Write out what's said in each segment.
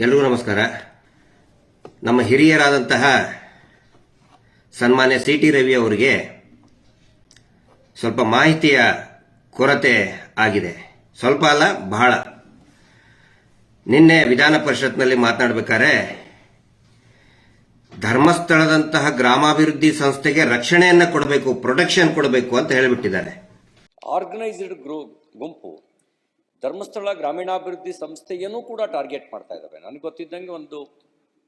ಎಲ್ರಿಗೂ ನಮಸ್ಕಾರ. ನಮ್ಮ ಹಿರಿಯರಾದಂತಹ ಸನ್ಮಾನ್ಯ ಸಿ ಟಿ ರವಿ ಅವರಿಗೆ ಸ್ವಲ್ಪ ಮಾಹಿತಿಯ ಕೊರತೆ ಆಗಿದೆ. ಸ್ವಲ್ಪ ಅಲ್ಲ, ಬಹಳ. ನಿನ್ನೆ ವಿಧಾನ ಪರಿಷತ್ನಲ್ಲಿ ಮಾತನಾಡಬೇಕಾದ್ರೆ, ಧರ್ಮಸ್ಥಳದಂತಹ ಗ್ರಾಮಾಭಿವೃದ್ಧಿ ಸಂಸ್ಥೆಗೆ ರಕ್ಷಣೆಯನ್ನು ಕೊಡಬೇಕು, ಪ್ರೊಟೆಕ್ಷನ್ ಕೊಡಬೇಕು ಅಂತ ಹೇಳಿಬಿಟ್ಟಿದ್ದಾರೆ. ಆರ್ಗನೈಸ್ಡ್ ಗುಂಪು ಧರ್ಮಸ್ಥಳ ಗ್ರಾಮೀಣಾಭಿವೃದ್ಧಿ ಸಂಸ್ಥೆಯನ್ನು ಕೂಡ ಟಾರ್ಗೆಟ್ ಮಾಡ್ತಾ ಇದ್ದಾವೆ ನನಗೆ ಗೊತ್ತಿದ್ದಂಗೆ ಒಂದು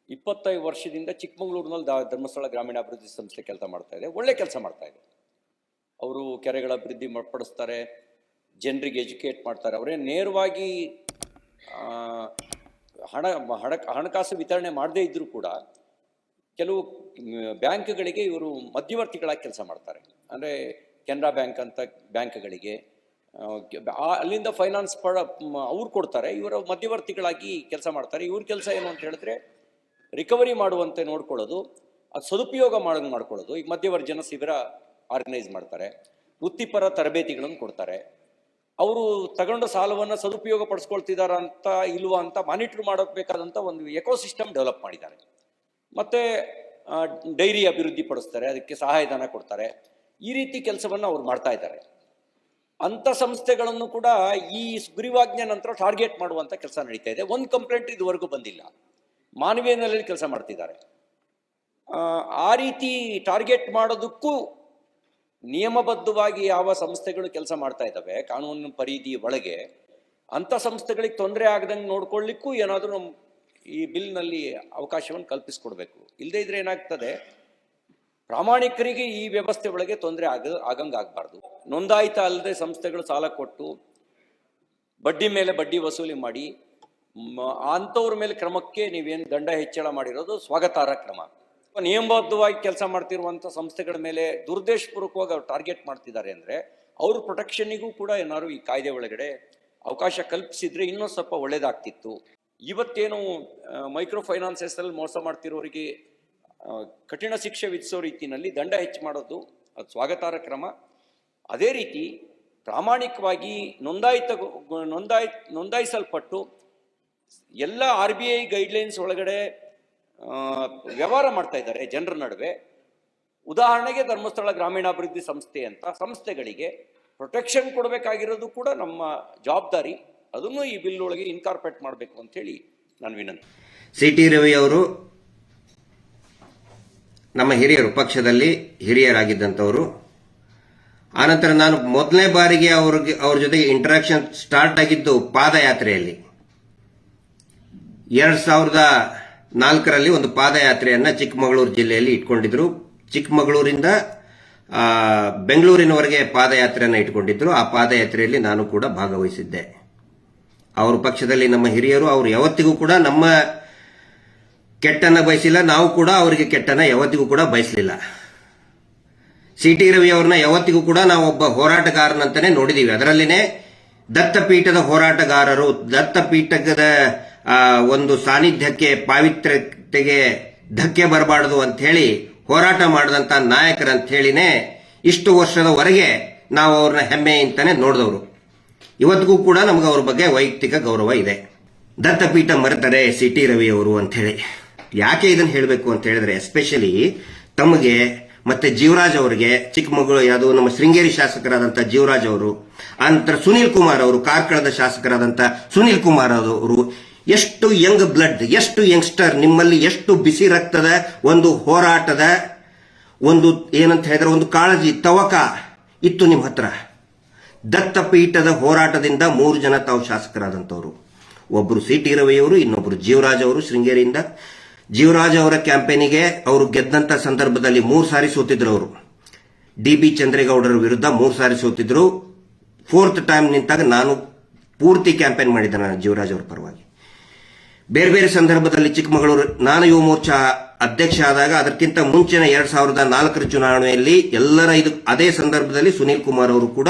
ಇಪ್ಪತ್ತೈದು ವರ್ಷದಿಂದ ಚಿಕ್ಕಮಗಳೂರಿನಲ್ಲಿ ಧರ್ಮಸ್ಥಳ ಗ್ರಾಮೀಣಾಭಿವೃದ್ಧಿ ಸಂಸ್ಥೆ ಕೆಲಸ ಮಾಡ್ತಾ ಇದೆ. ಒಳ್ಳೆ ಕೆಲಸ ಮಾಡ್ತಾ ಇದೆ. ಅವರು ಕೆರೆಗಳ ಅಭಿವೃದ್ಧಿ ಮಾಡ್ಪಡಿಸ್ತಾರೆ, ಜನರಿಗೆ ಎಜುಕೇಟ್ ಮಾಡ್ತಾರೆ. ಅವರೇ ನೇರವಾಗಿ ಹಣ ಹಣ, ಹಣಕಾಸು ವಿತರಣೆ ಮಾಡದೇ ಇದ್ದರೂ ಕೂಡ ಕೆಲವು ಬ್ಯಾಂಕ್ಗಳಿಗೆ ಇವರು ಮಧ್ಯವರ್ತಿಗಳಾಗಿ ಕೆಲಸ ಮಾಡ್ತಾರೆ. ಅಂದರೆ ಕೆನರಾ ಬ್ಯಾಂಕ್ ಅಂತ ಬ್ಯಾಂಕ್ಗಳಿಗೆ ಅಲ್ಲಿಂದ ಫೈನಾನ್ಸ್ ಪಡ ಅವ್ರು ಕೊಡ್ತಾರೆ. ಇವರ ಮಧ್ಯವರ್ತಿಗಳಾಗಿ ಕೆಲಸ ಮಾಡ್ತಾರೆ. ಇವ್ರ ಕೆಲಸ ಏನು ಅಂತ ಹೇಳಿದ್ರೆ ರಿಕವರಿ ಮಾಡುವಂತೆ ನೋಡ್ಕೊಳ್ಳೋದು, ಅದು ಸದುಪಯೋಗ ಮಾಡೋದು ಮಾಡ್ಕೊಳ್ಳೋದು. ಈಗ ಮಧ್ಯವರ್ಜನ ಶಿಬಿರ ಆರ್ಗನೈಸ್ ಮಾಡ್ತಾರೆ. ವೃತ್ತಿಪರ ತರಬೇತಿಗಳನ್ನು ಕೊಡ್ತಾರೆ. ಅವರು ತಗೊಂಡ ಸಾಲವನ್ನು ಸದುಪಯೋಗ ಪಡಿಸ್ಕೊಳ್ತಿದಾರ ಅಂತ, ಇಲ್ವಾ ಅಂತ ಮಾನಿಟರ್ ಮಾಡೋಕೆ ಬೇಕಾದಂಥ ಒಂದು ಎಕೋಸಿಸ್ಟಮ್ ಡೆವಲಪ್ ಮಾಡಿದ್ದಾರೆ. ಮತ್ತೆ ಡೈರಿ ಅಭಿವೃದ್ಧಿ ಪಡಿಸ್ತಾರೆ. ಅದಕ್ಕೆ ಸಹಾಯಧನ ಕೊಡ್ತಾರೆ. ಈ ರೀತಿ ಕೆಲಸವನ್ನು ಅವ್ರು ಮಾಡ್ತಾ ಇದ್ದಾರೆ. ಅಂಥ ಸಂಸ್ಥೆಗಳನ್ನು ಕೂಡ ಈ ಸುಗ್ರೀವಾಜ್ಞೆ ನಂತರ ಟಾರ್ಗೆಟ್ ಮಾಡುವಂಥ ಕೆಲಸ ನಡೀತಾ ಇದೆ. ಒಂದು ಕಂಪ್ಲೇಂಟ್ ಇದುವರೆಗೂ ಬಂದಿಲ್ಲ. ಮಾನವೀಯ ನೆಲೆಯಲ್ಲಿ ಕೆಲಸ ಮಾಡ್ತಿದ್ದಾರೆ. ಆ, ರೀತಿ ಟಾರ್ಗೆಟ್ ಮಾಡೋದಕ್ಕೂ ನಿಯಮಬದ್ಧವಾಗಿ ಯಾವ ಸಂಸ್ಥೆಗಳು ಕೆಲಸ ಮಾಡ್ತಾ ಇದ್ದಾವೆ ಕಾನೂನು ಪರಿಧಿ ಒಳಗೆ ಅಂಥ ಸಂಸ್ಥೆಗಳಿಗೆ ತೊಂದರೆ ಆಗದಂಗೆ ನೋಡ್ಕೊಳ್ಳಿಕ್ಕೂ ಏನಾದರೂ ಈ ಬಿಲ್ನಲ್ಲಿ ಅವಕಾಶವನ್ನು ಕಲ್ಪಿಸ್ಕೊಡ್ಬೇಕು. ಇಲ್ಲದೇ ಇದ್ರೆ ಏನಾಗ್ತದೆ? ಪ್ರಾಮಾಣಿಕರಿಗೆ ಈ ವ್ಯವಸ್ಥೆ ಒಳಗೆ ತೊಂದರೆ ಆಗ ಆಗಂಗಾಗಬಾರ್ದು ನೋಂದಾಯಿತ ಅಲ್ಲದೆ ಸಂಸ್ಥೆಗಳು ಸಾಲ ಕೊಟ್ಟು ಬಡ್ಡಿ ಮೇಲೆ ಬಡ್ಡಿ ವಸೂಲಿ ಮಾಡಿ ಅಂಥವ್ರ ಮೇಲೆ ಕ್ರಮಕ್ಕೆ ನೀವೇನು ದಂಡ ಹೆಚ್ಚಳ ಮಾಡಿರೋದು ಸ್ವಾಗತಾರ್ಹ ಕ್ರಮ. ನಿಯಮಬದ್ಧವಾಗಿ ಕೆಲಸ ಮಾಡ್ತಿರುವಂಥ ಸಂಸ್ಥೆಗಳ ಮೇಲೆ ದುರುದ್ದೇಶಪೂರ್ವಕವಾಗಿ ಅವ್ರು ಟಾರ್ಗೆಟ್ ಮಾಡ್ತಿದ್ದಾರೆ ಅಂದರೆ ಅವ್ರ ಪ್ರೊಟೆಕ್ಷನ್ನಿಗೂ ಕೂಡ ಏನಾದ್ರು ಈ ಕಾಯ್ದೆ ಒಳಗಡೆ ಅವಕಾಶ ಕಲ್ಪಿಸಿದ್ರೆ ಇನ್ನೂ ಸ್ವಲ್ಪ ಒಳ್ಳೇದಾಗ್ತಿತ್ತು. ಇವತ್ತೇನು ಮೈಕ್ರೋ ಫೈನಾನ್ಸಸ್ನಲ್ಲಿ ಮೋಸ ಮಾಡ್ತಿರೋರಿಗೆ ಕಠಿಣ ಶಿಕ್ಷೆ ವಿಧಿಸೋ ರೀತಿಯಲ್ಲಿ ದಂಡ ಹೆಚ್ಚು ಮಾಡೋದು ಅದು ಸ್ವಾಗತಾರ್ಹ ಕ್ರಮ. ಅದೇ ರೀತಿ ಪ್ರಾಮಾಣಿಕವಾಗಿ ನೋಂದಾಯಿತ ನೋಂದಾಯಿ, ನೋಂದಾಯಿಸಲ್ಪಟ್ಟು ಎಲ್ಲ ಆರ್ ಬಿ ಐ ಗೈಡ್ಲೈನ್ಸ್ ಒಳಗಡೆ ವ್ಯವಹಾರ ಮಾಡ್ತಾ ಇದ್ದಾರೆ ಜನರ ನಡುವೆ. ಉದಾಹರಣೆಗೆ ಧರ್ಮಸ್ಥಳ ಗ್ರಾಮೀಣಾಭಿವೃದ್ಧಿ ಸಂಸ್ಥೆ ಅಂತ ಸಂಸ್ಥೆಗಳಿಗೆ ಪ್ರೊಟೆಕ್ಷನ್ ಕೊಡಬೇಕಾಗಿರೋದು ಕೂಡ ನಮ್ಮ ಜವಾಬ್ದಾರಿ. ಅದನ್ನು ಈ ಬಿಲ್ ಒಳಗೆ ಇನ್ಕಾರ್ಪೊರೇಟ್ ಮಾಡಬೇಕು ಅಂತ ಹೇಳಿ ನಾನು ವಿನಂತಿ. ಸಿ ಟಿ ರವಿ ಅವರು ನಮ್ಮ ಹಿರಿಯರು, ಪಕ್ಷದಲ್ಲಿ ಹಿರಿಯರಾಗಿದ್ದಂಥವರು. ಆನಂತರ ನಾನು ಮೊದಲನೇ ಬಾರಿಗೆ ಅವ್ರಿಗೆ, ಅವ್ರ ಜೊತೆಗೆ ಇಂಟ್ರಾಕ್ಷನ್ ಸ್ಟಾರ್ಟ್ ಆಗಿದ್ದು ಪಾದಯಾತ್ರೆಯಲ್ಲಿ. ಎರಡು ಸಾವಿರದ ನಾಲ್ಕರಲ್ಲಿ ಒಂದು ಪಾದಯಾತ್ರೆಯನ್ನು ಚಿಕ್ಕಮಗಳೂರು ಜಿಲ್ಲೆಯಲ್ಲಿ ಇಟ್ಕೊಂಡಿದ್ರು. ಚಿಕ್ಕಮಗಳೂರಿಂದ ಬೆಂಗಳೂರಿನವರೆಗೆ ಪಾದಯಾತ್ರೆಯನ್ನು ಇಟ್ಕೊಂಡಿದ್ರು. ಆ ಪಾದಯಾತ್ರೆಯಲ್ಲಿ ನಾನು ಕೂಡ ಭಾಗವಹಿಸಿದ್ದೆ. ಅವರ ಪಕ್ಷದಲ್ಲಿ ನಮ್ಮ ಹಿರಿಯರು, ಅವರು ಯಾವತ್ತಿಗೂ ಕೂಡ ನಮ್ಮ ಕೆಟ್ಟನ್ನ ಬಯಸಿಲ್ಲ, ನಾವು ಕೂಡ ಅವರಿಗೆ ಕೆಟ್ಟನ್ನ ಯಾವತ್ತಿಗೂ ಕೂಡ ಬಯಸಲಿಲ್ಲ. ಸಿ ಟಿ ರವಿ ಅವ್ರನ್ನ ಯಾವತ್ತಿಗೂ ಕೂಡ ನಾವು ಒಬ್ಬ ಹೋರಾಟಗಾರನಂತಾನೆ ನೋಡಿದೀವಿ. ಅದರಲ್ಲಿನೇ ದತ್ತಪೀಠದ ಹೋರಾಟಗಾರರು, ದತ್ತಪೀಠದ ಒಂದು ಸಾನ್ನಿಧ್ಯಕ್ಕೆ, ಪಾವಿತ್ರ್ಯತೆಗೆ ಧಕ್ಕೆ ಬರಬಾರದು ಅಂತ ಹೇಳಿ ಹೋರಾಟ ಮಾಡಿದಂತ ನಾಯಕರಂತ ಹೇಳಿನೇ ಇಷ್ಟು ವರ್ಷದವರೆಗೆ ನಾವು ಅವ್ರನ್ನ ಹೆಮ್ಮೆಯಿಂತಾನೆ ನೋಡಿದವರು. ಇವತ್ತಿಗೂ ಕೂಡ ನಮ್ಗೆ ಅವ್ರ ಬಗ್ಗೆ ವೈಯಕ್ತಿಕ ಗೌರವ ಇದೆ. ದತ್ತಪೀಠ ಮರೆತರೆ ಸಿ ಟಿ ರವಿ ಅವರು ಅಂತ ಹೇಳಿ ಯಾಕೆ ಇದನ್ನು ಹೇಳಬೇಕು ಅಂತ ಹೇಳಿದ್ರೆ ಎಸ್ಪೆಷಲಿ ತಮಗೆ ಮತ್ತೆ ಜೀವರಾಜ್ ಅವರಿಗೆ ಚಿಕ್ಕಮಗಳೂರು ಯಾವುದು ನಮ್ಮ ಶೃಂಗೇರಿ ಶಾಸಕರಾದಂಥ ಜೀವರಾಜ್ ಅವರು ಅನಂತರ ಸುನೀಲ್ ಕುಮಾರ್ ಅವರು, ಕಾರ್ಕಳದ ಶಾಸಕರಾದಂಥ ಸುನೀಲ್ ಕುಮಾರ್ ಅವರು, ಎಷ್ಟು ಯಂಗ್ ಬ್ಲಡ್, ಎಷ್ಟು ಯಂಗ್ಸ್ಟರ್, ನಿಮ್ಮಲ್ಲಿ ಎಷ್ಟು ಬಿಸಿ ರಕ್ತದ ಒಂದು ಹೋರಾಟದ ಒಂದು ಏನಂತ ಹೇಳಿದ್ರೆ ಒಂದು ಕಾಳಜಿ, ತವಕ ಇತ್ತು ನಿಮ್ಮ ಹತ್ರ. ದತ್ತಪೀಠದ ಹೋರಾಟದಿಂದ ಮೂರು ಜನ ತಾವು ಶಾಸಕರಾದಂಥವ್ರು ಒಬ್ಬರು ಸಿ ಟಿ ರವಿಯವರು ಇನ್ನೊಬ್ಬರು ಜೀವರಾಜ್ ಅವರು ಶೃಂಗೇರಿಯಿಂದ. ಜೀವರಾಜ್ ಅವರ ಕ್ಯಾಂಪೇನಿಗೆ ಅವರು ಗೆದ್ದಂತ ಸಂದರ್ಭದಲ್ಲಿ ಮೂರು ಸಾರಿ ಸೋತಿದ್ರು ಅವರು. ಡಿ ಬಿ ಚಂದ್ರೇಗೌಡರ ವಿರುದ್ಧ ಮೂರು ಸಾರಿ ಸೋತಿದ್ರು. ಫೋರ್ತ್ ಟೈಮ್ ನಿಂತಾಗ ನಾನು ಪೂರ್ತಿ ಕ್ಯಾಂಪೇನ್ ಮಾಡಿದ್ದೆ ನಾನು ಜೀವರಾಜ್ ಅವರ ಪರವಾಗಿ. ಬೇರೆ ಬೇರೆ ಸಂದರ್ಭದಲ್ಲಿ ಚಿಕ್ಕಮಗಳೂರು, ನಾನು ಯುವ ಮೋರ್ಚಾ ಅಧ್ಯಕ್ಷ ಆದಾಗ ಅದಕ್ಕಿಂತ ಮುಂಚಿನ ಎರಡ್ ಸಾವಿರದ ನಾಲ್ಕರ ಚುನಾವಣೆಯಲ್ಲಿ ಎಲ್ಲರ ಇದು, ಅದೇ ಸಂದರ್ಭದಲ್ಲಿ ಸುನೀಲ್ ಕುಮಾರ್ ಅವರು ಕೂಡ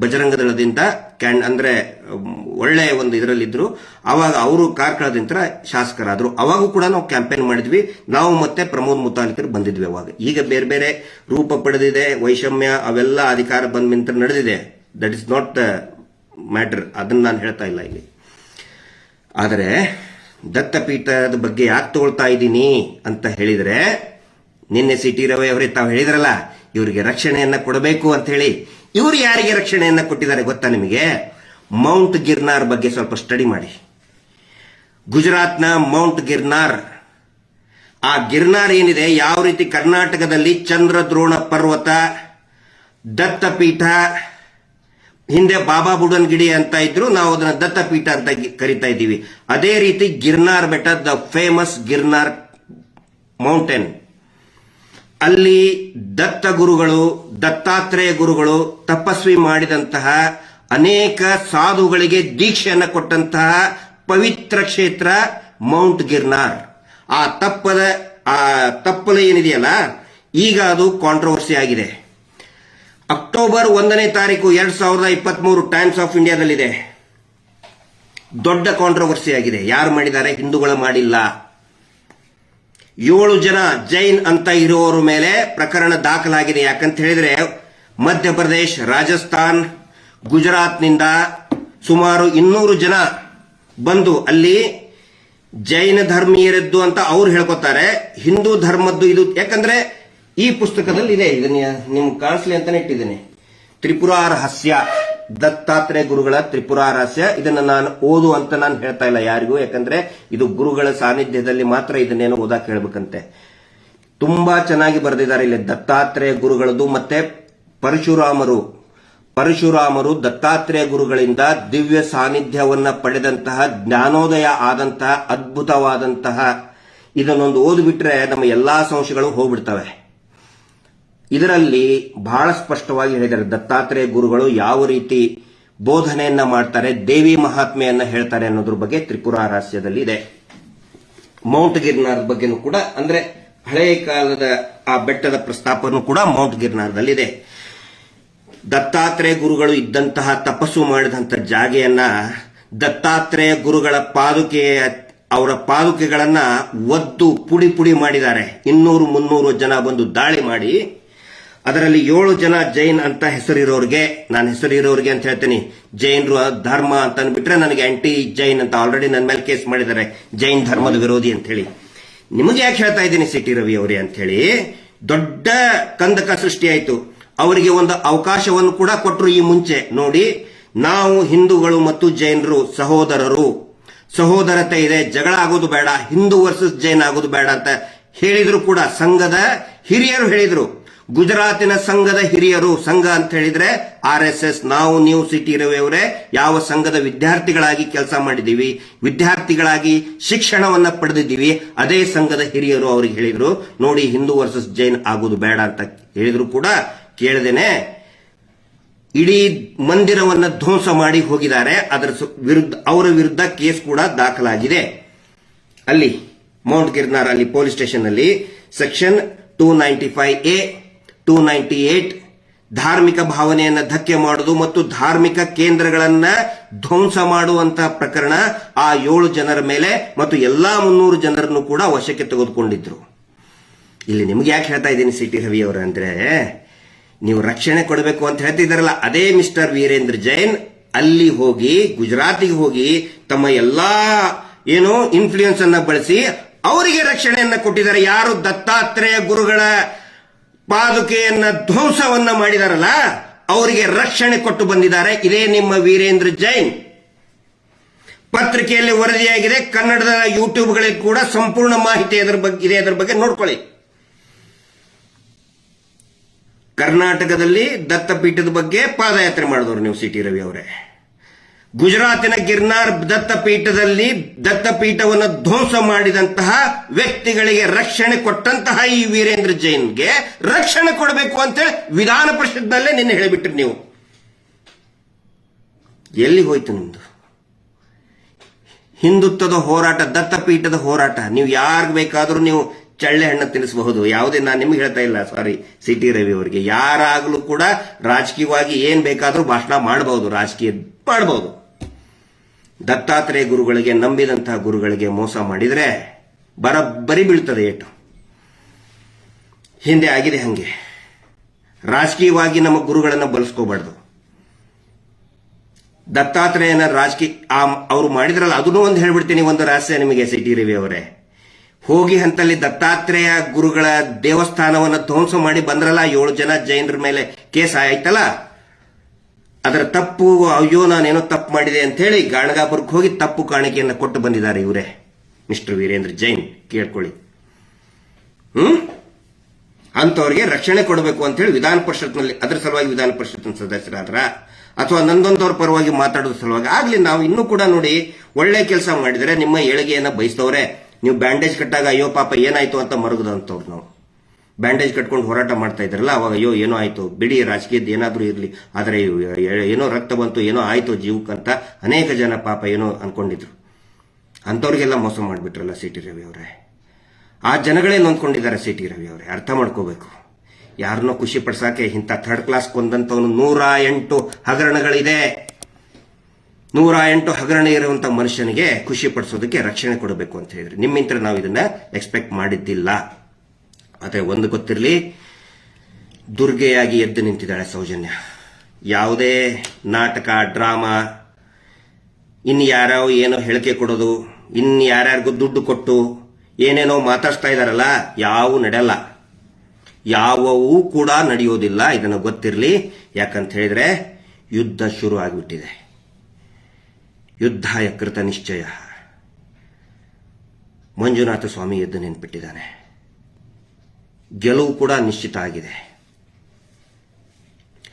ಬಜರಂಗ ದಳದಿಂದ ಕ್ಯಾನ್ ಅಂದ್ರೆ ಒಳ್ಳೆ ಒಂದು ಇದರಲ್ಲಿದ್ರು. ಅವಾಗ ಅವರು ಕಾರ್ಕಳದಿಂದ ಶಾಸಕರಾದರು. ಅವಾಗೂ ಕೂಡ ನಾವು ಕ್ಯಾಂಪೇನ್ ಮಾಡಿದ್ವಿ. ನಾವು ಮತ್ತೆ ಪ್ರಮೋದ್ ಮುತಾಲಿಕರು ಬಂದಿದ್ವಿ ಅವಾಗ. ಈಗ ಬೇರೆ ಬೇರೆ ರೂಪ ಪಡೆದಿದೆ, ವೈಷಮ್ಯ ಅವೆಲ್ಲ ಅಧಿಕಾರ ಬಂದ ನಂತರ ನಡೆದಿದೆ. That is not the matter ಅದನ್ನ ನಾನು ಹೇಳ್ತಾ ಇಲ್ಲ ಇಲ್ಲಿ. ಆದರೆ, ದತ್ತಪೀಠದ ಬಗ್ಗೆ ಯಾಕೆ ತಗೊಳ್ತಾ ಇದ್ದೀನಿ ಅಂತ ಹೇಳಿದ್ರೆ, ನಿನ್ನೆ ಸಿ ಟಿ ರವಿ ಅವರೇ ತಾವು ಹೇಳಿದ್ರಲ್ಲ, ಇವರಿಗೆ ರಕ್ಷಣೆಯನ್ನ ಕೊಡಬೇಕು ಅಂತ ಹೇಳಿ. ಇವರು ಯಾರಿಗೆ ರಕ್ಷಣೆಯನ್ನು ಕೊಟ್ಟಿದ್ದಾರೆ ಗೊತ್ತಾ ನಿಮಗೆ? ಮೌಂಟ್ ಗಿರ್ನಾರ್ ಬಗ್ಗೆ ಸ್ವಲ್ಪ ಸ್ಟಡಿ ಮಾಡಿ. ಗುಜರಾತ್ನ ಮೌಂಟ್ ಗಿರ್ನಾರ್. ಆ ಗಿರ್ನಾರ್ ಏನಿದೆ? ಯಾವ ರೀತಿ ಕರ್ನಾಟಕದಲ್ಲಿ ಚಂದ್ರದ್ರೋಣ ಪರ್ವತ, ದತ್ತಪೀಠ, ಹಿಂದೆ ಬಾಬಾ ಬುಡನ್ಗಿಡಿ ಅಂತ ಇದ್ರು, ನಾವು ಅದನ್ನ ದತ್ತಪೀಠ ಅಂತ ಕರಿತಾ ಇದ್ದೀವಿ. ಅದೇ ರೀತಿ ಗಿರ್ನಾರ್ ಬೆಟ್ಟ, ದ ಫೇಮಸ್ ಗಿರ್ನಾರ್ ಮೌಂಟೇನ್ ಅಲ್ಲಿ ದತ್ತ ಗುರುಗಳು, ದತ್ತಾತ್ರೇಯ ಗುರುಗಳು ತಪಸ್ವಿ ಮಾಡಿದಂತಹ ಅನೇಕ ಸಾಧುಗಳಿಗೆ ದೀಕ್ಷೆಯನ್ನು ಕೊಟ್ಟಂತಹ ಪವಿತ್ರ ಕ್ಷೇತ್ರ ಮೌಂಟ್ ಗಿರ್ನಾರ್. ಆ ತಪ್ಪದ, ಆ ತಪ್ಪಲು ಏನಿದೆಯಲ್ಲ, ಈಗ ಅದು ಕಾಂಟ್ರವರ್ಸಿ ಆಗಿದೆ. ಅಕ್ಟೋಬರ್ ಒಂದನೇ ತಾರೀಕು ಎರಡ್ ಸಾವಿರದ ಇಪ್ಪತ್ತ್ ಮೂರು ಟೈಮ್ಸ್ ಆಫ್ ಇಂಡಿಯಾದಲ್ಲಿದೆ ದೊಡ್ಡ ಕಾಂಟ್ರವರ್ಸಿ ಆಗಿದೆ. ಯಾರು ಮಾಡಿದ್ದಾರೆ? ಹಿಂದೂಗಳು ಮಾಡಿಲ್ಲ. ಏಳು ಜನ ಜೈನ್ ಅಂತ ಇರುವವರ ಮೇಲೆ ಪ್ರಕರಣ ದಾಖಲಾಗಿದೆ. ಯಾಕಂತ ಹೇಳಿದ್ರೆ ಮಧ್ಯಪ್ರದೇಶ, ರಾಜಸ್ಥಾನ್, ಗುಜರಾತ್ನಿಂದ ಸುಮಾರು ಇನ್ನೂರು ಜನ ಬಂದು ಅಲ್ಲಿ ಜೈನ ಧರ್ಮೀಯರದ್ದು ಅಂತ ಅವ್ರು ಹೇಳ್ಕೊತಾರೆ. ಹಿಂದೂ ಧರ್ಮದ್ದು ಇದು ಯಾಕಂದ್ರೆ ಈ ಪುಸ್ತಕದಲ್ಲಿ ಇದೆ ಇದನ್ನ ನಿಮ್ಗೆ ಕಾಣಿಸ್ಲಿ ಅಂತಾನೆ ಇಟ್ಟಿದ್ದೀನಿ. ತ್ರಿಪುರಾ ರಹಸ್ಯ ದತ್ತಾತ್ರೇಯ ಗುರುಗಳ ತ್ರಿಪುರಾ ರಹಸ್ಯ. ಇದನ್ನ ನಾನು ಓದು ಅಂತ ನಾನು ಹೇಳ್ತಾ ಇಲ್ಲ ಯಾರಿಗೂ. ಯಾಕಂದ್ರೆ ಇದು ಗುರುಗಳ ಸಾನ್ನಿಧ್ಯದಲ್ಲಿ ಮಾತ್ರ ಇದನ್ನೇನು ಓದಾಕ್ ಹೇಳ್ಬೇಕಂತೆ ತುಂಬಾ ಚೆನ್ನಾಗಿ ಬರೆದಿದ್ದಾರೆ ಇಲ್ಲಿ ದತ್ತಾತ್ರೇಯ ಗುರುಗಳದ್ದು ಮತ್ತೆ ಪರಶುರಾಮರು. ಪರಶುರಾಮರು ದತ್ತಾತ್ರೇಯ ಗುರುಗಳಿಂದ ದಿವ್ಯ ಸಾನ್ನಿಧ್ಯವನ್ನ ಪಡೆದಂತಹ ಜ್ಞಾನೋದಯ ಆದಂತಹ ಅದ್ಭುತವಾದಂತಹ ಇದನ್ನೊಂದು ಓದ್ಬಿಟ್ರೆ ನಮ್ಮ ಎಲ್ಲಾ ಸಂಶಯಗಳು ಹೋಗ್ಬಿಡ್ತವೆ. ಇದರಲ್ಲಿ ಬಹಳ ಸ್ಪಷ್ಟವಾಗಿ ಹೇಳಿದ್ದಾರೆ, ದತ್ತಾತ್ರೇಯ ಗುರುಗಳು ಯಾವ ರೀತಿ ಬೋಧನೆಯನ್ನ ಮಾಡ್ತಾರೆ, ದೇವಿ ಮಹಾತ್ಮೆಯನ್ನ ಹೇಳ್ತಾರೆ ಅನ್ನೋದ್ರ ಬಗ್ಗೆ ತ್ರಿಪುರ ರಹಸ್ಯದಲ್ಲಿ ಇದೆ. ಮೌಂಟ್ ಗಿರ್ನಾರ್ ಬಗ್ಗೆನೂ ಕೂಡ, ಅಂದ್ರೆ ಹಳೆಯ ಕಾಲದ ಆ ಬೆಟ್ಟದ ಪ್ರಸ್ತಾಪನೂ ಕೂಡ ಮೌಂಟ್ ಗಿರ್ನಾರ್ದಲ್ಲಿದೆ ದತ್ತಾತ್ರೇಯ ಗುರುಗಳು ಇದ್ದಂತಹ ತಪಸ್ಸು ಮಾಡಿದಂತ ಜಾಗೆಯನ್ನ ದತ್ತಾತ್ರೇಯ ಗುರುಗಳ ಪಾದುಕೆ, ಅವರ ಪಾದುಕೆಗಳನ್ನ ಒದ್ದು ಪುಡಿ ಪುಡಿ ಮಾಡಿದ್ದಾರೆ. ಇನ್ನೂರು ಮುನ್ನೂರು ಜನ ಬಂದು ದಾಳಿ ಮಾಡಿ ಅದರಲ್ಲಿ ಏಳು ಜನ ಜೈನ್ ಅಂತ ಹೆಸರಿರೋರಿಗೆ, ನಾನು ಹೆಸರಿರೋರಿಗೆ ಅಂತ ಹೇಳ್ತೀನಿ. ಜೈನರು ಧರ್ಮ ಅಂತ ಅಂದ್ಬಿಟ್ರೆ ನನಗೆ ಆಂಟಿ ಜೈನ್ ಅಂತ ಆಲ್ರೆಡಿ ನನ್ನ ಮೇಲೆ ಕೇಸ್ ಮಾಡಿದ್ದಾರೆ. ಜೈನ್ ಧರ್ಮದ ವಿರೋಧಿ ಅಂತ ಹೇಳಿ ನಿಮಗೆ ಯಾಕೆ ಹೇಳ್ತಾ ಇದ್ದೀನಿ ಸಿಟಿ ರವಿ ಅವರೇ ಅಂತ ಹೇಳಿ ದೊಡ್ಡ ಕಂದಕ ಸೃಷ್ಟಿಯಾಯಿತು ಅವರಿಗೆ ಒಂದು ಅವಕಾಶವನ್ನು ಕೂಡ ಕೊಟ್ಟರು ಈ ಮುಂಚೆ. ನೋಡಿ, ನಾವು ಹಿಂದೂಗಳು ಮತ್ತು ಜೈನರು ಸಹೋದರರು. ಸಹೋದರತೆ ಇದೆ, ಜಗಳ ಆಗೋದು ಬೇಡ, ಹಿಂದೂ ವರ್ಸಸ್ ಜೈನ್ ಆಗೋದು ಬೇಡ ಅಂತ ಹೇಳಿದ್ರು ಕೂಡ, ಸಂಘದ ಹಿರಿಯರು ಹೇಳಿದ್ರು. ಗುಜರಾತಿನ ಸಂಘದ ಹಿರಿಯರು ಸಂಘ ಅಂತ ಹೇಳಿದ್ರೆ ಆರ್ ಎಸ್ ಎಸ್, ನಾವು ನ್ಯೂ ಸಿಟಿ ರವಿಯವರೇ ಯಾವ ಸಂಘದ ವಿದ್ಯಾರ್ಥಿಗಳಾಗಿ ಕೆಲಸ ಮಾಡಿದ್ದೀವಿ, ವಿದ್ಯಾರ್ಥಿಗಳಾಗಿ ಶಿಕ್ಷಣವನ್ನ ಪಡೆದಿದ್ದೀವಿ, ಅದೇ ಸಂಘದ ಹಿರಿಯರು ಅವ್ರಿಗೆ ಹೇಳಿದ್ರು. ನೋಡಿ, ಹಿಂದೂ ವರ್ಸಸ್ ಜೈನ್ ಆಗೋದು ಬೇಡ ಅಂತ ಹೇಳಿದ್ರು ಕೂಡ ಕೇಳದೇನೆ. ಇಡೀ ಮಂದಿರವನ್ನ ಧ್ವಂಸ ಮಾಡಿ ಹೋಗಿದ್ದಾರೆ. ಅದರ ವಿರುದ್ಧ, ಅವರ ವಿರುದ್ಧ ಕೇಸ್ ಕೂಡ ದಾಖಲಾಗಿದೆ. ಅಲ್ಲಿ ಮೌಂಟ್ ಗಿರ್ನಾರ್ ಅಲ್ಲಿ ಪೊಲೀಸ್ ಸ್ಟೇಷನ್ ಅಲ್ಲಿ section two ninety five A two ninety eight ಧಾರ್ಮಿಕ ಭಾವನೆಯನ್ನ ಧಕ್ಕೆ ಮಾಡುವುದು ಮತ್ತು ಧಾರ್ಮಿಕ ಕೇಂದ್ರಗಳನ್ನ ಧ್ವಂಸ ಮಾಡುವಂತಹ ಪ್ರಕರಣ ಆ ಏಳು ಜನರ ಮೇಲೆ ಮತ್ತು ಎಲ್ಲಾ ಮುನ್ನೂರು ಜನರನ್ನು ಕೂಡ ವಶಕ್ಕೆ ತೆಗೆದುಕೊಂಡಿದ್ರು. ಇಲ್ಲಿ ನಿಮ್ಗೆ ಯಾಕೆ ಹೇಳ್ತಾ ಇದ್ದೀನಿ ಸಿಟಿ ರವಿ ಅವರು ಅಂದ್ರೆ, ನೀವು ರಕ್ಷಣೆ ಕೊಡಬೇಕು ಅಂತ ಹೇಳ್ತಿದ್ದಾರಲ್ಲ, ಅದೇ ಮಿಸ್ಟರ್ ವೀರೇಂದ್ರ ಜೈನ್ ಅಲ್ಲಿ ಹೋಗಿ, ಗುಜರಾತಿಗೆ ಹೋಗಿ ತಮ್ಮ ಎಲ್ಲಾ ಏನು ಇನ್ಫ್ಲೂಯೆನ್ಸ್ ಅನ್ನ ಬಳಸಿ, ಅವರಿಗೆ ರಕ್ಷಣೆಯನ್ನ ಕೊಟ್ಟಿದ್ದಾರೆ. ಯಾರು ದತ್ತಾತ್ರೇಯ ಗುರುಗಳ ಪಾದುಕೆಯನ್ನ ಧ್ವಂಸವನ್ನ ಮಾಡಿದಾರಲ್ಲ, ಅವರಿಗೆ ರಕ್ಷಣೆ ಕೊಟ್ಟು ಬಂದಿದ್ದಾರೆ. ಇದೇ ನಿಮ್ಮ ವೀರೇಂದ್ರ ಜೈನ್. ಪತ್ರಿಕೆಯಲ್ಲಿ ವರದಿಯಾಗಿದೆ. ಕನ್ನಡದ ಯೂಟ್ಯೂಬ್ಗಳಿಗೆ ಕೂಡ ಸಂಪೂರ್ಣ ಮಾಹಿತಿ ಅದರ ಬಗ್ಗೆ ಇದೆ ಅದರ ಬಗ್ಗೆ ನೋಡ್ಕೊಳ್ಳಿ. ಕರ್ನಾಟಕದಲ್ಲಿ ದತ್ತಪೀಠದ ಬಗ್ಗೆ ಪಾದಯಾತ್ರೆ ಮಾಡಿದವರು ನೀವು ಸಿಟಿ ರವಿ ಅವರೇ. ಗುಜರಾತಿನ ಗಿರ್ನಾರ್ ದತ್ತಪೀಠದಲ್ಲಿ ದತ್ತಪೀಠವನ್ನು ಧ್ವಂಸ ಮಾಡಿದಂತಹ ವ್ಯಕ್ತಿಗಳಿಗೆ ರಕ್ಷಣೆ ಕೊಟ್ಟಂತಹ ಈ ವೀರೇಂದ್ರ ಜೈನ್ಗೆ ರಕ್ಷಣೆ ಕೊಡಬೇಕು ಅಂತೇಳಿ ವಿಧಾನ ಪರಿಷತ್ನಲ್ಲೇ ನಿನ್ನೆ ಹೇಳಿಬಿಟ್ರಿ ನೀವು. ಎಲ್ಲಿ ಹೋಯ್ತು ನಿಮ್ದು? ಹಿಂದುತ್ವದ ಹೋರಾಟ, ದತ್ತಪೀಠದ ಹೋರಾಟ. ನೀವು ಯಾರಿಗೆ ಬೇಕಾದರೂ ನೀವು ಚಳ್ಳೆ ಹಣ್ಣು ತಿನ್ನಿಸಬಹುದು. ಯಾವುದೇ ನಾನು ನಿಮ್ಗೆ ಹೇಳ್ತಾ ಇಲ್ಲ, ಸಾರಿ, ಸಿಟಿ ರವಿ ಅವರಿಗೆ. ಯಾರಾಗಲೂ ಕೂಡ ರಾಜಕೀಯವಾಗಿ ಏನ್ ಬೇಕಾದರೂ ಭಾಷಣ ಮಾಡಬಹುದು, ರಾಜಕೀಯ ಮಾಡಬಹುದು. ದತ್ತಾತ್ರೇಯ ಗುರುಗಳಿಗೆ, ನಂಬಿದಂತಹ ಗುರುಗಳಿಗೆ ಮೋಸ ಮಾಡಿದರೆ ಬರಬ್ಬರಿ ಬೀಳ್ತದೆ ಏಟು. ಹಿಂದೆ ಆಗಿದೆ ಹಂಗೆ. ರಾಜಕೀಯವಾಗಿ ನಮ್ಮ ಗುರುಗಳನ್ನು ಬಳಸ್ಕೋಬಾರ್ದು. ದತ್ತಾತ್ರೇಯನ ರಾಜಕೀಯ ಅವರು ಮಾಡಿದ್ರಲ್ಲ, ಅದನ್ನೂ ಒಂದು ಹೇಳ್ಬಿಡ್ತೀನಿ, ಒಂದು ರಹಸ್ಯ ನಿಮಗೆ ಸಿ ಟಿ ರವಿ ಅವರೇ. ಹೋಗಿ ಹಂತಲ್ಲಿ ದತ್ತಾತ್ರೇಯ ಗುರುಗಳ ದೇವಸ್ಥಾನವನ್ನು ಧ್ವಂಸ ಮಾಡಿ ಬಂದ್ರಲ್ಲ, ಏಳು ಜನ ಜೈನರ ಮೇಲೆ ಕೇಸ್ ಆಯ್ತಲ್ಲ? ಅದರ ತಪ್ಪು, ಅಯ್ಯೋ, ನಾನೇನೋ ತಪ್ಪು ಮಾಡಿದೆ ಅಂತ ಹೇಳಿ ಗಾಣಗಾಪುರಕ್ಕೆ ಹೋಗಿ ತಪ್ಪು ಕಾಣಿಕೆಯನ್ನು ಕೊಟ್ಟು ಬಂದಿದ್ದಾರೆ ಇವರೇ. ಮಿಸ್ಟರ್ ವೀರೇಂದ್ರ ಜೈನ್, ಕೇಳ್ಕೊಳ್ಳಿ. ಹ್ಮ್? ಅಂತವರಿಗೆ ರಕ್ಷಣೆ ಕೊಡಬೇಕು ಅಂತ ಹೇಳಿ ವಿಧಾನ ಪರಿಷತ್ನಲ್ಲಿ, ಅದರ ಸಲುವಾಗಿ ವಿಧಾನ ಪರಿಷತ್ನ ಸದಸ್ಯರಾದ್ರ, ಅಥವಾ ನಂದೊಂದವ್ರ ಪರವಾಗಿ ಮಾತಾಡೋದ್ರ ಸಲುವಾಗಿ ಆಗ್ಲಿ, ನಾವು ಇನ್ನೂ ಕೂಡ ನೋಡಿ ಒಳ್ಳೆ ಕೆಲಸ ಮಾಡಿದರೆ ನಿಮ್ಮ ಏಳಿಗೆಯನ್ನ ಬಯಸ್ತವ್ರೆ. ನೀವು ಬ್ಯಾಂಡೇಜ್ ಕಟ್ಟಾಗ ಅಯ್ಯೋ ಪಾಪ ಏನಾಯ್ತು ಅಂತ ಮರುಗದಂತವ್ರು ನಾವು. ಬ್ಯಾಂಡೇಜ್ ಕಟ್ಕೊಂಡು ಹೋರಾಟ ಮಾಡ್ತಾ ಇದ್ರಲ್ಲ ಅವಾಗ ಅಯ್ಯೋ, ಏನೋ ಆಯ್ತು, ಬಿಡಿ ರಾಜಕೀಯದ ಏನಾದರೂ ಇರಲಿ, ಆದರೆ ಏನೋ ರಕ್ತ ಬಂತು, ಏನೋ ಆಯಿತು ಜೀವಕ್ಕಂತ ಅನೇಕ ಜನ ಪಾಪ ಏನೋ ಅನ್ಕೊಂಡಿದ್ರು. ಅಂಥವ್ರಿಗೆಲ್ಲ ಮೋಸ ಮಾಡಿಬಿಟ್ರಲ್ಲ ಸಿ ಟಿ ರವಿ ಅವರೇ. ಆ ಜನಗಳೇ ನೊಂದ್ಕೊಂಡಿದ್ದಾರೆ ಸಿ ಟಿ ರವಿ ಅವರೇ, ಅರ್ಥ ಮಾಡ್ಕೋಬೇಕು. ಯಾರನ್ನೋ ಖುಷಿ ಪಡ್ಸಕ್ಕೆ ಇಂಥ ಥರ್ಡ್ ಕ್ಲಾಸ್ ಕೊಂದಂತವನು ನೂರ ಎಂಟು ಹಗರಣಗಳಿದೆ. ನೂರ ಎಂಟು ಹಗರಣ ಇರುವಂತ ಮನುಷ್ಯನಿಗೆ ಖುಷಿ ಪಡಿಸೋದಕ್ಕೆ ರಕ್ಷಣೆ ಕೊಡಬೇಕು ಅಂತ ಹೇಳಿದ್ರೆ. ನಿಮ್ಮಿಂತ್ರ ನಾವು ಇದನ್ನ ಎಕ್ಸ್ಪೆಕ್ಟ್ ಮಾಡಿದ್ದಿಲ್ಲ. ಆದರೆ ಒಂದು ಗೊತ್ತಿರಲಿ, ದುರ್ಗೆಯಾಗಿ ಎದ್ದು ನಿಂತಿದ್ದಾಳೆ ಸೌಜನ್ಯ. ಯಾವುದೇ ನಾಟಕ, ಡ್ರಾಮಾ ಇನ್ನು ಯಾರ್ಯಾವ ಏನೋ ಹೇಳಿಕೆ ಕೊಡೋದು ಇನ್ನು ಯಾರ್ಯಾರಿಗೂ ದುಡ್ಡು ಕೊಟ್ಟು ಏನೇನೋ ಮಾತಾಡ್ತಾ ಇದ್ದಾರಲ್ಲ ಯಾವು ನಡೆಯಲ್ಲ. ಯಾವವೂ ಕೂಡ ನಡೆಯೋದಿಲ್ಲ, ಇದನ್ನು ಗೊತ್ತಿರಲಿ. ಯಾಕಂತ ಹೇಳಿದ್ರೆ, ಯುದ್ಧ ಶುರು ಆಗಿಬಿಟ್ಟಿದೆ. ಯುದ್ಧ ಯಕೃತ ನಿಶ್ಚಯ. ಮಂಜುನಾಥ ಸ್ವಾಮಿ ಎದ್ದು ನಿಂತ್ಬಿಟ್ಟಿದ್ದಾನೆ. ಗೆಲುವು ಕೂಡ ನಿಶ್ಚಿತ ಆಗಿದೆ.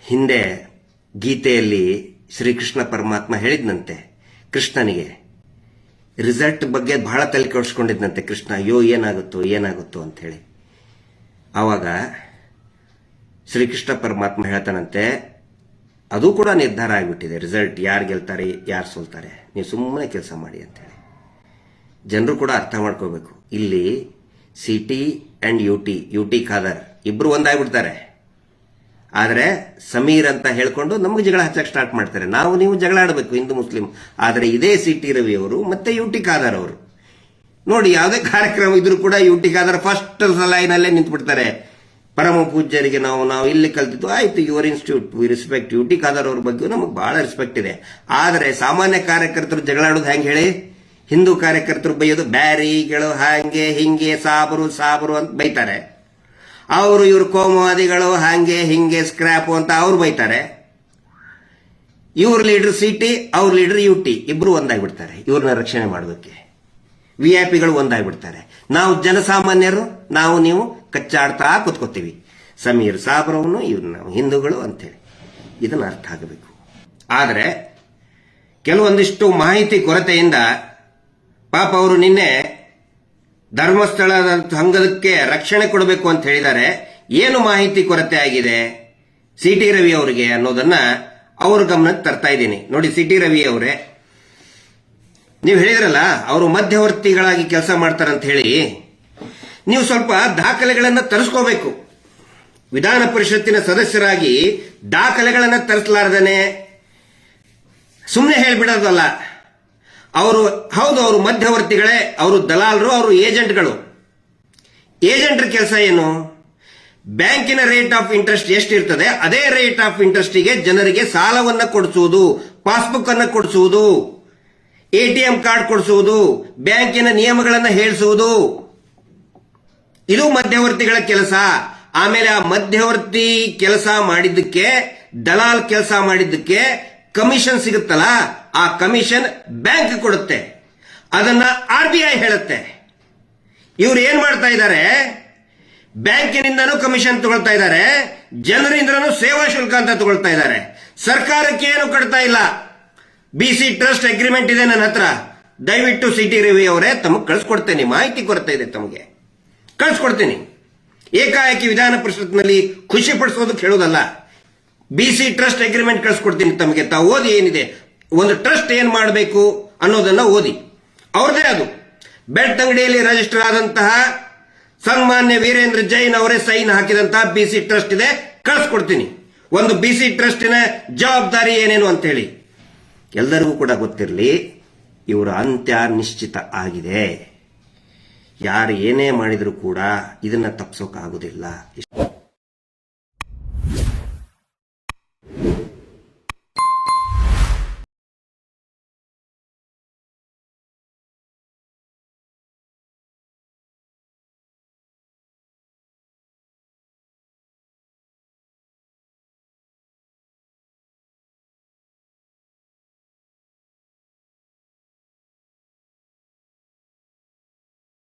ಹಿಂದೆ ಗೀತೆಯಲ್ಲಿ ಶ್ರೀಕೃಷ್ಣ ಪರಮಾತ್ಮ ಹೇಳಿದ್ನಂತೆ, ಕೃಷ್ಣನಿಗೆ, ರಿಸಲ್ಟ್ ಬಗ್ಗೆ ಬಹಳ ತಲೆ ಕೆಡಿಸ್ಕೊಂಡಿದ್ನಂತೆ ಕೃಷ್ಣ, ಅಯ್ಯೋ, ಏನಾಗುತ್ತೋ ಏನಾಗುತ್ತೋ ಅಂತ ಹೇಳಿ ಆವಾಗ ಶ್ರೀಕೃಷ್ಣ ಪರಮಾತ್ಮ ಹೇಳ್ತಾನಂತೆ, ಅದು ಕೂಡ ನಿರ್ಧಾರ ಆಗಿಬಿಟ್ಟಿದೆ, ರಿಸಲ್ಟ್, ಯಾರು ಗೆಲ್ತಾರೆ, ಯಾರು ಸೋಲ್ತಾರೆ, ನೀವು ಸುಮ್ಮನೆ ಕೆಲಸ ಮಾಡಿ ಅಂತೇಳಿ ಜನರು ಕೂಡ ಅರ್ಥ ಮಾಡ್ಕೋಬೇಕು. ಇಲ್ಲಿ C T and U T U T Khader. ಇಬ್ರು ಒಂದಾಗ್ಬಿಡ್ತಾರೆ. ಆದರೆ ಸಮೀರ್ ಅಂತ ಹೇಳ್ಕೊಂಡು ನಮಗೆ ಜಗಳ ಹಚ್ಚಕ್ಕೆ ಸ್ಟಾರ್ಟ್ ಮಾಡ್ತಾರೆ. ನಾವು ನೀವು ಜಗಳ ಆಡಬೇಕು ಹಿಂದೂ ಮುಸ್ಲಿಂ. ಆದರೆ ಇದೇ ಸಿ ಟಿ ರವಿ ಅವರು ಮತ್ತೆ ಯು ಟಿ ಖಾದರ್ ಅವರು. ನೋಡಿ, ಯಾವುದೇ ಕಾರ್ಯಕ್ರಮ ಇದ್ರೂ ಕೂಡ ಯು ಟಿ ಖಾದರ್ ಫಸ್ಟ್ ಲೈನಲ್ಲೇ ನಿಂತ್ಬಿಡ್ತಾರೆ. ಪರಮ ಪೂಜ್ಯರಿಗೆ ನಾವು ನಾವು ಇಲ್ಲಿ ಕಲ್ತಿದ್ದು, ಆಯ್ತು your institute we respect U T Khader ಅವ್ರ ಬಗ್ಗೆ ನಮಗೆ ಬಹಳ ರೆಸ್ಪೆಕ್ಟ್ ಇದೆ. ಆದರೆ ಸಾಮಾನ್ಯ ಕಾರ್ಯಕರ್ತರು ಜಗಳಾಡೋದು ಹೆಂಗೆ ಹೇಳಿ? ಹಿಂದೂ ಕಾರ್ಯಕರ್ತರು ಬೈಯೋದು ಬ್ಯಾರಿಗಳು ಹಾಗೆ, ಹಿಂಗೆ, ಸಾಬರು ಸಾಬರು ಅಂತ ಬೈತಾರೆ. ಅವರು ಇವರು ಕೋಮುವಾದಿಗಳು, ಹಾಗೆ, ಹಿಂಗೆ ಸ್ಕ್ರ್ಯಾಪು ಅಂತ ಅವ್ರು ಬೈತಾರೆ. ಇವ್ರ ಲೀಡರ್ ಸಿ ಟಿ ಅವ್ರ ಲೀಡರ್ ಯು ಟಿ ಇಬ್ರು ಒಂದಾಗ್ಬಿಡ್ತಾರೆ ಇವ್ರನ್ನ ರಕ್ಷಣೆ ಮಾಡೋದಕ್ಕೆ. ವಿ ಐ ಪಿಗಳು ಒಂದಾಗ್ಬಿಡ್ತಾರೆ. ನಾವು ಜನಸಾಮಾನ್ಯರು, ನಾವು ನೀವು ಕಚ್ಚಾಡ್ತಾ ಕೂತ್ಕೋತೀವಿ. ಸಮೀರ್ ಸಾಬ್ರವನು ಇವ್ರು ನಾವು ಹಿಂದೂಗಳು ಅಂತೇಳಿ ಇದನ್ನ ಅರ್ಥ ಆಗಬೇಕು. ಆದರೆ, ಕೆಲವೊಂದಿಷ್ಟು ಮಾಹಿತಿ ಕೊರತೆಯಿಂದ ಪಾಪ ಅವರು ನಿನ್ನೆ ಧರ್ಮಸ್ಥಳದ ಸಂಘದಕ್ಕೆ ರಕ್ಷಣೆ ಕೊಡಬೇಕು ಅಂತ ಹೇಳಿದ್ದಾರೆ. ಏನು ಮಾಹಿತಿ ಕೊರತೆ ಆಗಿದೆ? ಸಿ ಟಿ ರವಿ ಅವರಿಗೆ ಅನ್ನೋದನ್ನ ಅವ್ರ ಗಮನಕ್ಕೆ ತರ್ತಾ ಇದ್ದೀನಿ. ನೋಡಿ ಸಿ ಟಿ ರವಿ ಅವರೇ, ನೀವು ಹೇಳಿದ್ರಲ್ಲ, ಅವರು ಮಧ್ಯವರ್ತಿಗಳಾಗಿ ಕೆಲಸ ಮಾಡ್ತಾರಂತ ಹೇಳಿ, ನೀವು ಸ್ವಲ್ಪ ದಾಖಲೆಗಳನ್ನು ತರಿಸ್ಕೋಬೇಕು. ವಿಧಾನ ಪರಿಷತ್ತಿನ ಸದಸ್ಯರಾಗಿ ದಾಖಲೆಗಳನ್ನು ತರಿಸಲಾರ್ದನೆ ಸುಮ್ಮನೆ ಹೇಳ್ಬಿಡೋದಲ್ಲ. ಅವರು, ಹೌದು, ಅವರು ಮಧ್ಯವರ್ತಿಗಳೇ, ಅವರು ದಲಾಲರು, ಅವರು ಏಜೆಂಟ್ಗಳು. ಏಜೆಂಟ್ರ ಕೆಲಸ ಏನು? ಬ್ಯಾಂಕಿನ ರೇಟ್ ಆಫ್ ಇಂಟ್ರೆಸ್ಟ್ ಎಷ್ಟಿರ್ತದೆ, ಅದೇ ರೇಟ್ ಆಫ್ ಇಂಟ್ರೆಸ್ಟಿಗೆ ಜನರಿಗೆ ಸಾಲವನ್ನ ಕೊಡಿಸುವುದು, ಪಾಸ್ಬುಕ್ ಅನ್ನು ಕೊಡಿಸುವುದು ಎಟಿಎಂ ಕಾರ್ಡ್ ಕೊಡಿಸುವುದು, ಬ್ಯಾಂಕಿನ ನಿಯಮಗಳನ್ನು ಹೇಳಿಸುವುದು. ಇದು ಮಧ್ಯವರ್ತಿಗಳ ಕೆಲಸ. ಆಮೇಲೆ ಆ ಮಧ್ಯವರ್ತಿ ಕೆಲಸ ಮಾಡಿದ್ದಕ್ಕೆ, ದಲಾಲ್ ಕೆಲಸ ಮಾಡಿದ್ದಕ್ಕೆ ಕಮಿಷನ್ ಸಿಗುತ್ತಲ್ಲ, ಆ ಕಮಿಷನ್ ಬ್ಯಾಂಕ್ ಕೊಡುತ್ತೆ. ಅದನ್ನ ಆರ್ ಬಿ ಐ ಹೇಳುತ್ತೆ. ಇವ್ರು ಏನ್ ಮಾಡ್ತಾ ಇದ್ದಾರೆ? ಬ್ಯಾಂಕಿನಿಂದನೂ ಕಮಿಷನ್ ತಗೊಳ್ತಾ ಇದ್ದಾರೆ, ಜನರಿಂದನೂ ಸೇವಾ ಶುಲ್ಕ ಅಂತ ತಗೊಳ್ತಾ ಇದ್ದಾರೆ. ಸರ್ಕಾರಕ್ಕೆ ಏನು ಕಟ್ತಾ ಇಲ್ಲ. ಬಿ ಸಿ ಟ್ರಸ್ಟ್ ಅಗ್ರಿಮೆಂಟ್ ಇದೆ ನನ್ನ ಹತ್ರ. ದಯವಿಟ್ಟು ಸಿ ಟಿ ರವಿ ಅವರೇ ತಮಗೆ ಕಳಿಸ್ಕೊಡ್ತೇನೆ, ಮಾಹಿತಿ ಕೊರತೆ ಇದೆ ತಮಗೆ. ಕಳಿಸ್ಕೊಡ್ತೀನಿ. ಏಕಾಏಕಿ ವಿಧಾನ ಪರಿಷತ್ನಲ್ಲಿ ಖುಷಿ ಪಡಿಸೋದಕ್ಕೆ ಹೇಳೋದಲ್ಲ. ಬಿ ಸಿ ಟ್ರಸ್ಟ್ ಅಗ್ರಿಮೆಂಟ್ ಕಳಿಸ್ಕೊಡ್ತೀನಿ ತಮಗೆ. ತಾವು ಓದಿ ಏನಿದೆ? ಒಂದು ಟ್ರಸ್ಟ್ ಏನು ಮಾಡಬೇಕು ಅನ್ನೋದನ್ನ ಓದಿ. ಅವ್ರದೇ ಅದು. ಬೆಲ್ಟ್ ಅಂಗಡಿಯಲ್ಲಿ ರಿಜಿಸ್ಟರ್ ಆದಂತಹ ಸನ್ಮಾನ್ಯ ವೀರೇಂದ್ರ ಜೈನ್ ಅವರೇ ಸೈನ್ ಹಾಕಿದಂತಹ ಬಿ ಸಿ ಟ್ರಸ್ಟ್ ಇದೆ. ಕಳಿಸ್ಕೊಡ್ತೀನಿ. ಒಂದು ಬಿ ಸಿ ಟ್ರಸ್ಟಿನ ಜವಾಬ್ದಾರಿ ಏನೇನು ಅಂತ ಹೇಳಿ. ಎಲ್ಲರಿಗೂ ಕೂಡ ಗೊತ್ತಿರಲಿ, ಇವರ ಅಂತ್ಯ ನಿಶ್ಚಿತ ಆಗಿದೆ. ಯಾರು ಏನೇ ಮಾಡಿದರೂ ಕೂಡ ಇದನ್ನ ತಪ್ಪಿಸೋಕ್ಕಾಗೋದಿಲ್ಲ